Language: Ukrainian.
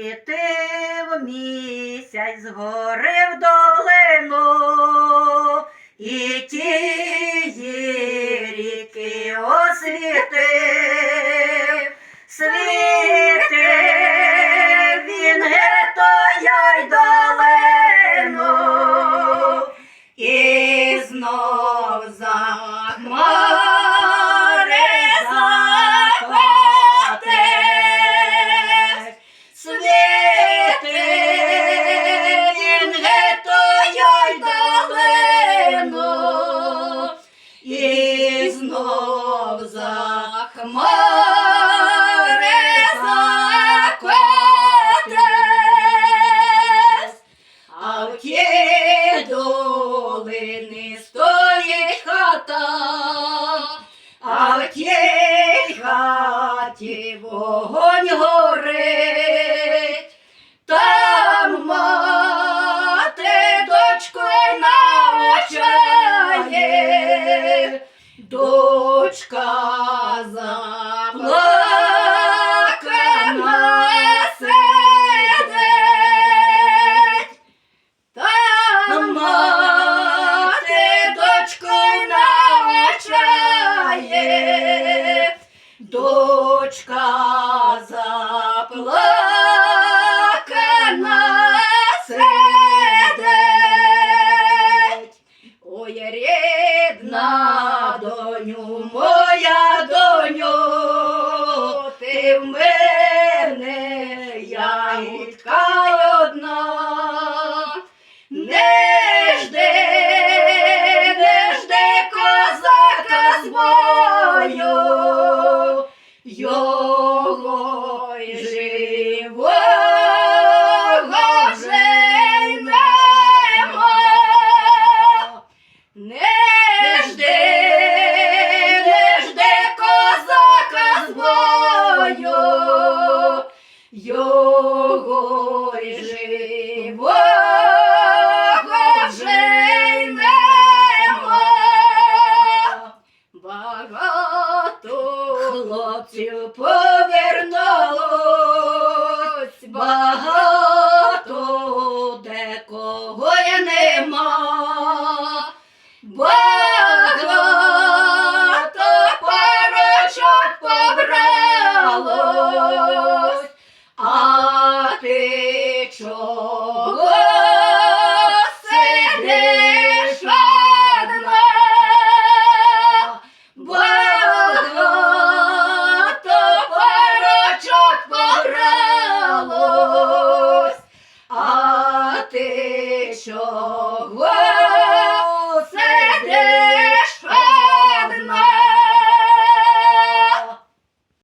І ти в місяць згори в долину. і ті. море закотрес, а в тій стоїть хата, а в тій хаті вогонь. плаче, дочка заплакана сидить. Ой, рідна доню, моя доню, ти в мене. Багато хлопців повернулось. Багато